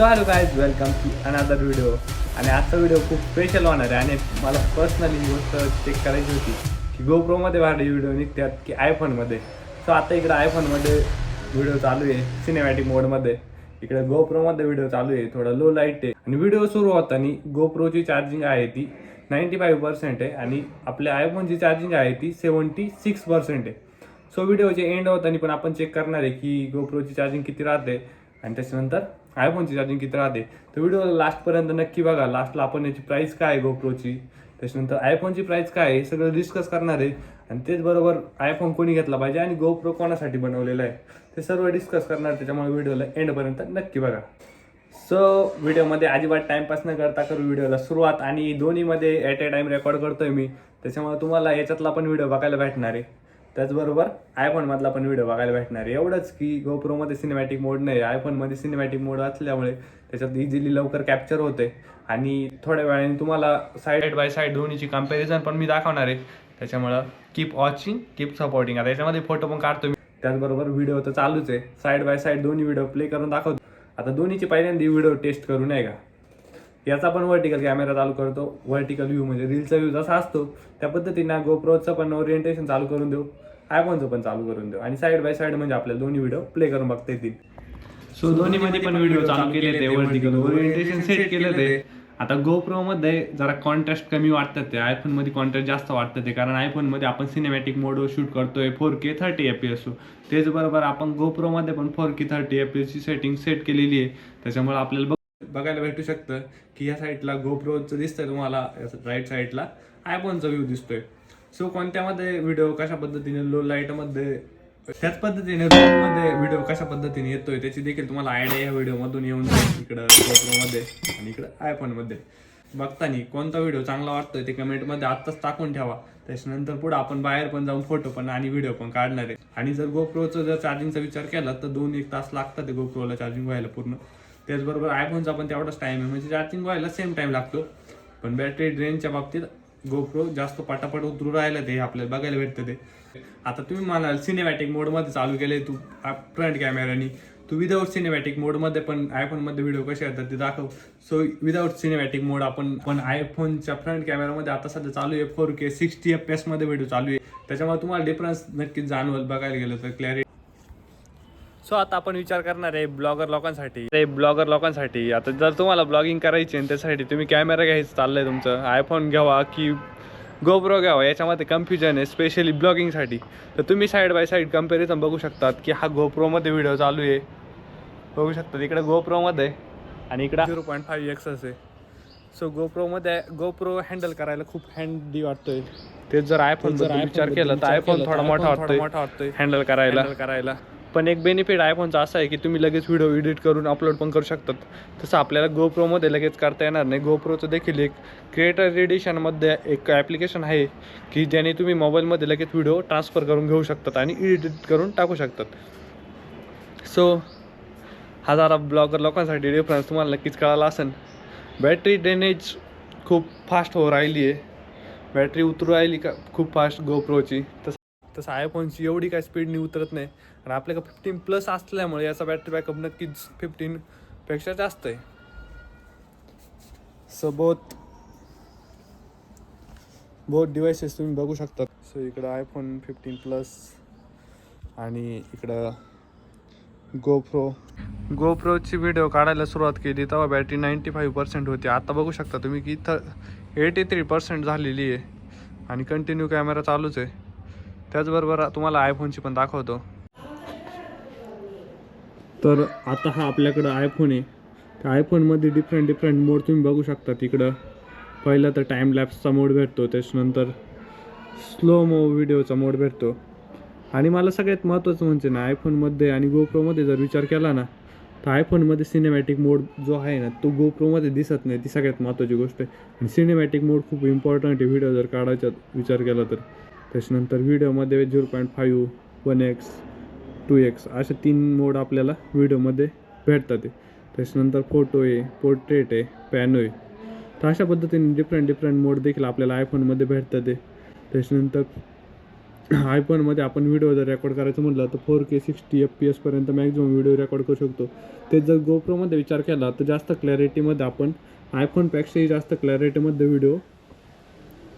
So hello guys welcome to another video आणि आजचा video खूप स्पेशल होणार आहे. आणि मला पर्सनली गोष्ट चेक करायची होती की गोप्रोमध्ये वाढले व्हिडिओ निघतात की आयफोनमध्ये सो आता इकडे आयफोनमध्ये व्हिडिओ चालू आहे सिनेमॅटिक मोडमध्ये इकडे गोप्रोमध्ये व्हिडिओ चालू आहे थोडा लो लाइट आहे. आणि व्हिडिओ सुरू होताना गोप्रोची चार्जिंग आहे ती नाईंटी फाईव्ह पर्सेंट आहे आणि आपल्या आयफोनची चार्जिंग आहे ती सेवन्टी सिक्स पर्सेंट आहे सो व्हिडिओचे एंड होताना पण आपण चेक करणार आहे की गोप्रोची चार्जिंग किती राहते. आणि त्याच्यानंतर आयफोनची चार्जिंग किती राहते? तर व्हिडिओ लास्टपर्यंत नक्की बघा. लास्टला आपण याची प्राईस काय आहे गोप्रोची त्याच्यानंतर आयफोनची प्राईस काय आहे? हे सगळं डिस्कस करणार आहे. आणि तेच बरोबर आयफोन कोणी घेतला पाहिजे आणि गोप्रो कोणासाठी बनवलेला आहे? ते सर्व डिस्कस करणार. त्याच्यामुळे व्हिडिओला एंडपर्यंत नक्की बघा. सो व्हिडिओमध्ये अजिबात टाइमपास न करता करू व्हिडिओला सुरुवात. आणि दोन्हीमध्ये ॲट अ टाईम रेकॉर्ड करतोय मी. त्याच्यामुळे तुम्हाला याच्यातला पण व्हिडिओ बघायला भेटणार आहे. त्याचबरोबर आयफोनमधला पण व्हिडिओ बघायला भेटणार आहे. एवढंच की गोप्रोमध्ये सिनेमॅटिक मोड नाही आयफोनमध्ये सिनेमॅटिक मोड असल्यामुळे त्याच्यात इझिली लवकर कॅप्चर होते. आणि थोड्या वेळाने तुम्हाला साईड बाय साईड दोन्हीची कंपॅरिझन पण मी दाखवणार आहे. त्याच्यामुळं कीप वॉचिंग कीप सपोर्टिंग आता याच्यामध्ये फोटो पण काढतो मी. त्याचबरोबर व्हिडिओ तर चालूच आहे. साईड बाय साईड दोन्ही व्हिडिओ प्ले करून दाखवतो. आता दोन्हीची पहिल्यांदा व्हिडिओ टेस्ट करू नाही का? याचा पण वर्टिकल कॅमेरा चालू करतो. व्हर्टिकल व्ह्यू म्हणजे रीलचा व्ह्यू जसा असतो त्या पद्धतीनं गोप्रोचं पण ओरिएंटेशन चालू करून देऊ. आयफोनचं पण चालू करून देऊ. आणि साईड बाय साईड म्हणजे आपल्याला दोन्ही व्हिडिओ प्ले करून बघता येतील. सो दोन्हीमध्ये पण व्हिडिओ चालू केले ते व्हर्टिकल ओरिएंटेशन सेट केले ते. आता गोप्रो मध्ये जरा कॉन्ट्रास्ट कमी वाटतात ते. आयफोनमध्ये कॉन्ट्रास्ट जास्त वाटतं ते. कारण आयफोनमध्ये आपण सिनेमॅटिक मोड शूट करतोय four K thirty F P S तेच बरोबर आपण गोप्रो मध्ये पण four K thirty F P S ची सेटिंग सेट केलेली आहे. त्याच्यामुळे आपल्याला बघायला भेटू शकतं की या साईडला गोप्रोचं दिसतंय तुम्हाला राईट साईडला आयफोनचा व्ह्यू दिसतोय. सो कोणत्यामध्ये व्हिडिओ कशा पद्धतीने लो लाईटमध्ये त्याच पद्धतीने मध्ये व्हिडिओ कशा पद्धतीने येतोय त्याची देखील तुम्हाला आयडिया या व्हिडिओ मधून येऊन जाईल. इकडं मध्ये आणि इकडं आयफोनमध्ये. कोणता व्हिडिओ चांगला वाटतोय ते कमेंटमध्ये आत्ताच टाकून ठेवा. त्याच्यानंतर पुढे आपण बाहेर पण जाऊन फोटो पण आणि व्हिडिओ पण काढणार आहे. आणि जर गोप्रोचं जर चार्जिंगचा विचार केला तर दोन एक तास लागतात ते गोप्रोला चार्जिंग व्हायला पूर्ण. त्याचबरोबर आयफोनचा पण तेवढाच टाइम आहे. म्हणजे चार्जिंग व्हायला सेम टाईम लागतो. पण बॅटरी ड्रेनच्या बाबतीत गोप्रो जास्त पटापट उतरू राहिलं ते आपल्याला बघायला भेटतं ते. आता तुम्ही म्हणाल सिनेमॅटिक मोडमध्ये चालू केले तू फ्रंट कॅमेऱ्यानी तू विदाऊट सिनेमॅटिक मोडमध्ये पण आयफोनमध्ये व्हिडिओ कसे येतात ते दाखव. सो विदाऊट सिनेमॅटिक मोड आपण पण आयफोनच्या फ्रंट कॅमेरामध्ये आता सध्या चालू आहे फोर के सिक्स्टी एफ एसमध्ये व्हिडिओ चालू आहे. त्याच्यामुळे तुम्हाला डिफरन्स नक्कीच जाणवल बघायला गेलं तर क्लॅरिटी सो आता आपण विचार करणार आहे ब्लॉगर लोकांसाठी. ते ब्लॉगर लोकांसाठी. आता जर तुम्हाला ब्लॉगिंग करायची आहे त्यासाठी तुम्ही कॅमेरा घ्यायचं चाललंय तुमचं. आयफोन घ्यावा की गोप्रो घ्यावा याच्यामध्ये कन्फ्युजन आहे स्पेशली ब्लॉगिंगसाठी तर तुम्ही साईड बाय साईड कंपॅरिझन बघू शकतात की हा गोप्रोमध्ये व्हिडिओ चालू आहे. बघू शकतात इकडे गोप्रोमध्ये आणि इकडे झिरो पॉईंट फाईव्ह एक्स आहे. सो गोप्रोमध्ये गोप्रो हँडल करायला खूप हँडी वाटतोय. तेच जर आयफोन जर विचार केला तर आयफोन थोडा मोठा वाटतोय मोठा वाटतोय. हँडल करायला. करायला. पण एक बेनिफिट आयफोनचा असा आहे की तुम्ही लगेच व्हिडिओ एडिट करून अपलोड पण करू शकतात. तसं आपल्याला गोप्रोमध्ये लगेच करता येणार नाही. गोप्रोचं देखील एक क्रिएटर एडिशनमध्ये एक ॲप्लिकेशन आहे की ज्याने तुम्ही मोबाईलमध्ये लगेच व्हिडिओ ट्रान्सफर करून घेऊ शकतात आणि एडिट करून टाकू शकतात. सो हा जरा ब्लॉगर लोकांसाठी डिफरन्स तुम्हाला नक्कीच कळाला असेल. बॅटरी ड्रेनेज खूप फास्ट हो राहिली आहे. बॅटरी उतरू राहिली का? खूप फास्ट गोप्रोची तसं तसं आयफोनची एवढी काय स्पीडनी उतरत नाही. आणि आपल्याकडे फिफ्टीन प्लस असल्यामुळे याचा बॅटरी बॅकअप नक्कीच फिफ्टीनपेक्षा जास्त आहे. सो बोथ बोथ डिवायसेस तुम्ही बघू शकता. सो इकडं आयफोन फिफ्टीन प्लस आणि इकडं गोप्रो गोप्रोची व्हिडिओ काढायला सुरुवात केली तेव्हा बॅटरी नाईंटी फाईव्ह पर्सेंट होती. आता बघू शकता तुम्ही की इथं एटी थ्री पर्सेंट झालेली आहे आणि कंटिन्यू कॅमेरा चालूच आहे. त्याचबरोबर तुम्हाला आयफोनची पण दाखवतो. तर आता हा आपल्याकडं आयफोन आहे. त्या आयफोनमध्ये डिफरंट डिफरंट मोड तुम्ही बघू शकता तिकडं. पहिलं तर टाईम लॅप्सचा मोड भेटतो त्याच्यानंतर स्लो मो व्हिडिओचा मोड भेटतो. आणि मला सगळ्यात महत्त्वाचं म्हणजे ना आयफोनमध्ये आणि गोप्रोमध्ये जर विचार केला ना तर आयफोनमध्ये सिनेमॅटिक मोड जो आहे ना तो गोप्रोमध्ये दिसत नाही. ती सगळ्यात महत्त्वाची गोष्ट आहे. आणि सिनेमॅटिक मोड खूप इम्पॉर्टंट आहे. व्हिडिओ जर काढायचा विचार केला तर. त्याच्यानंतर व्हिडिओमध्ये zero point five one X two X असे तीन मोड आपल्याला व्हिडिओमध्ये भेटतात. आहे त्याच्यानंतर फोटो आहे पोर्ट्रेट आहे पॅनो आहे. तर अशा पद्धतीने डिफरंट डिफरंट मोड देखील आपल्याला आयफोनमध्ये भेटतात. आहे त्याच्यानंतर आयफोनमध्ये आपण व्हिडिओ जर रेकॉर्ड करायचं म्हटलं तर four K sixty F P एसपर्यंत maximum video record करू शकतो. ते जर गोप्रोमध्ये विचार केला तर जास्त क्लॅरिटीमध्ये आपण आयफोनपेक्षाही जास्त क्लॅरिटीमध्ये व्हिडिओ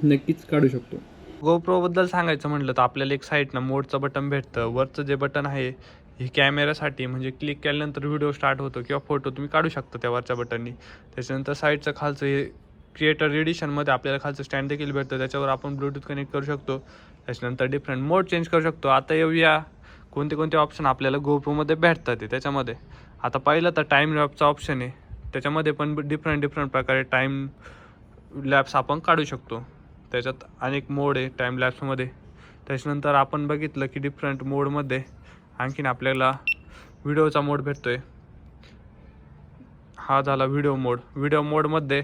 नक्कीच काढू शकतो. गोप्रोबद्दल सांगायचं म्हटलं तर आपल्याला एक साईडनं मोडचं बटन भेटतं. वरचं जे बटन आहे हे कॅमेऱ्यासाठी म्हणजे क्लिक केल्यानंतर व्हिडिओ स्टार्ट होतो किंवा फोटो तुम्ही काढू शकता त्या वरच्या बटननी त्याच्यानंतर साईडचं खालचं हे क्रिएटर एडिशनमध्ये आपल्याला खालचं स्टँड देखील भेटतं. त्याच्यावर आपण ब्लूटूथ कनेक्ट करू शकतो. त्याच्यानंतर डिफरंट मोड चेंज करू शकतो. आता येऊया. कोणते कोणते ऑप्शन आपल्याला गोप्रोमध्ये भेटतात ते त्याच्यामध्ये. आता पहिलं तर टाईम लॅबचा ऑप्शन आहे. त्याच्यामध्ये पण डिफरंट डिफरंट प्रकारे टाईम लॅब्स आपण काढू शकतो. त्याच्यात अनेक मोड आहे टाईम लॅप्समध्ये त्याच्यानंतर आपण बघितलं की डिफरंट मोडमध्ये आणखीन आपल्याला व्हिडिओचा मोड भेटतो आहे हा झाला व्हिडिओ मोड व्हिडिओ मोडमध्ये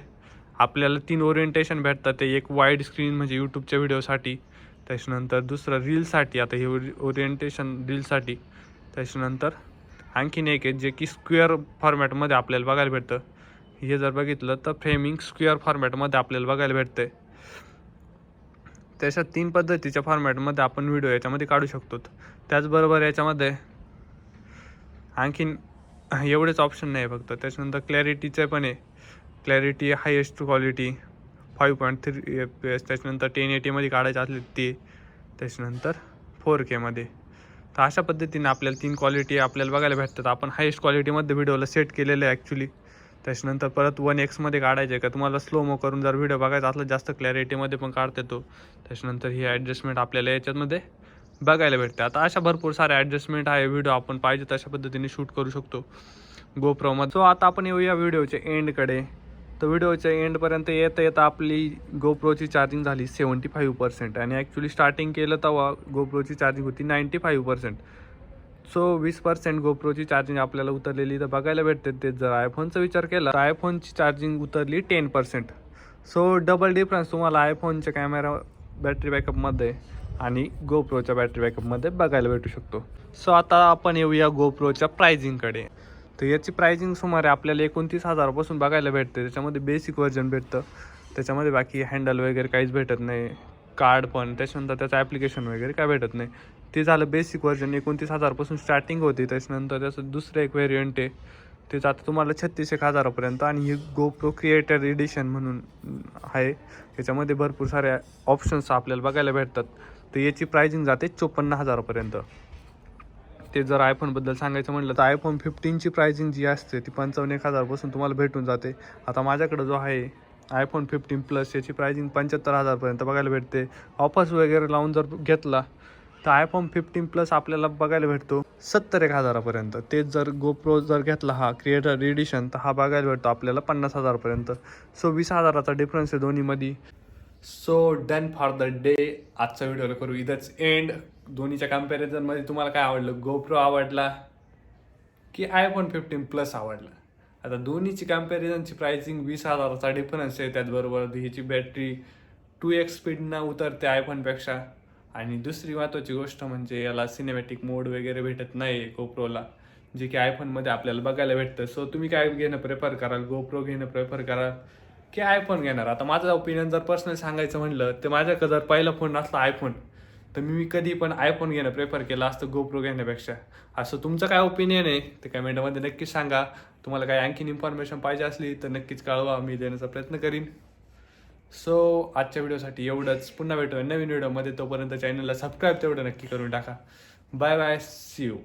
आपल्याला तीन ओरिएंटेशन भेटतात. ते एक वाईड स्क्रीन म्हणजे यूट्यूबच्या व्हिडिओसाठी त्याच्यानंतर दुसरं रीलसाठी आता हे ओरिएंटेशन रीलसाठी त्याच्यानंतर आणखीन एक आहे जे की स्क्वेअर फॉर्मॅटमध्ये आपल्याला बघायला भेटतं. हे जर बघितलं तर फ्रेमिंग स्क्वेअर फॉर्मॅटमध्ये आपल्याला बघायला भेटतं त्याच्या तीन पद्धतीच्या फॉर्मॅटमध्ये आपण व्हिडिओ याच्यामध्ये काढू शकतो. त्याचबरोबर याच्यामध्ये आणखीन एवढेच ऑप्शन नाही फक्त. त्याच्यानंतर क्लॅरिटीचं पण आहे. Clarity highest quality five point three F P S त्याच्यानंतर टेन एटीमध्ये काढायचे असले ते. त्याच्यानंतर फोर केमध्ये तर अशा पद्धतीने आपल्याला तीन क्वालिटी आपल्याला बघायला भेटतात. आपण हायेस्ट क्वालिटीमध्ये व्हिडिओला सेट केलेलं आहे ॲक्च्युली त्याच्यानंतर परत वन एक्समध्ये काढायचे आहे का? तुम्हाला स्लो मो करून जर व्हिडिओ बघायचा असला जास्त क्लॅरिटीमध्ये पण काढता येतो त्याच्यानंतर ही ॲडजस्टमेंट आपल्याला याच्यामध्ये बघायला भेटते. आता अशा भरपूर साऱ्या ॲडजस्टमेंट आहे व्हिडिओ आपण पाहिजे तशा पद्धतीने शूट करू शकतो. गोप्रोमध्ये सो आता आपण येऊया व्हिडिओच्या एंडकडे तर व्हिडिओच्या एंडपर्यंत येता येता आपली गोप्रोची चार्जिंग झाली सेवन्टी फाईव्ह पर्सेंट आणि ॲक्च्युली स्टार्टिंग केलं तेव्हा गोप्रोची चार्जिंग होती नाईंटी फाईव्ह पर्सेंट सो वीस पर्सेंट गोप्रोची चार्जिंग आपल्याला उतरलेली. तर बघायला भेटते ते जर आयफोनचा विचार केला तर आयफोनची चार्जिंग उतरली ten percent so double difference तुम्हाला आयफोनच्या कॅमेरा बॅटरी बॅकअपमध्ये आणि गोप्रोच्या बॅटरी बॅकअपमध्ये बघायला भेटू शकतो. सो आता आपण येऊया गोप्रोच्या प्रायझिंगकडे तर याची प्रायझिंग सुमारे आपल्याला एकोणतीस हजारापासून बघायला भेटते. त्याच्यामध्ये बेसिक व्हर्जन भेटतं. त्याच्यामध्ये बाकी हँडल वगैरे काहीच भेटत नाही. कार्ड पण त्याच्यानंतर त्याचं ॲप्लिकेशन वगैरे काय भेटत नाही. ते झालं बेसिक व्हर्जन एकोणतीस हजारपासून स्टार्टिंग होती त्याच्यानंतर त्याचं दुसरं एक व्हेरियंट आहे. ते आता तुम्हाला छत्तीस एक हजारापर्यंत आणि ही गोप्रो क्रिएटर एडिशन म्हणून आहे. याच्यामध्ये भरपूर साऱ्या ऑप्शन्स आपल्याला बघायला भेटतात. तर याची प्राइजिंग जाते चोपन्न हजारापर्यंत. ते जर आयफोनबद्दल सांगायचं म्हटलं तर आयफोन फिफ्टीनची प्रायझिंग जी असते ती पंचावन्न एक हजारपासून तुम्हाला भेटून जाते. आता माझ्याकडं जो आहे आयफोन फिफ्टीन प्लस याची प्राइसिंग पंच्याहत्तर हजारपर्यंत बघायला भेटते. ऑफर्स वगैरे लावून जर घेतला तर आयफोन फिफ्टीन प्लस आपल्याला बघायला भेटतो सत्तर एक हजारापर्यंत. तेच जर गोप्रो जर घेतला हा क्रिएटर एडिशन तर हा बघायला भेटतो आपल्याला पन्नास हजारपर्यंत. सो वीस हजाराचा डिफरन्स आहे दोन्हीमध्ये. So done for the day आजचा व्हिडिओला करू. इथंच एंड दोन्हीच्या कम्पॅरिझनमध्ये तुम्हाला काय आवडलं? गोप्रो आवडला की आयफोन फिफ्टीन प्लस आवडला? आता दोन्हीची कम्पॅरिझनची प्राइसिंग वीस हजाराचा डिफरन्स आहे त्याचबरोबर. ह्याची बॅटरी टू एक्स स्पीडनं उतरते आयफोनपेक्षा आणि दुसरी महत्त्वाची गोष्ट म्हणजे याला सिनेमॅटिक मोड वगैरे भेटत नाही गोप्रोला जे की आयफोनमध्ये आपल्याला बघायला भेटतं. सो तुम्ही काय घेणं प्रेफर कराल? गोप्रो घेणं प्रेफर कराल की आयफोन घेणार? आता माझं ओपिनियन जर पर्सनल सांगायचं म्हणलं तर माझ्याकडे जर पहिला फोन असला आयफोन तर मी कधी पण आयफोन घेणं प्रेफर केलं असतं गोप्रो घेण्यापेक्षा. असं तुमचं काय ओपिनियन आहे? ते कमेंटमध्ये नक्कीच सांगा. तुम्हाला काही आणखीन इन्फॉर्मेशन पाहिजे असली तर नक्कीच कळवा. मी देण्याचा प्रयत्न करीन. सो आजच्या व्हिडिओसाठी एवढंच. पुन्हा भेटूया नवीन व्हिडिओमध्ये. तोपर्यंत चॅनलला सबस्क्राईब तेवढं नक्की करून टाका. Bye bye C you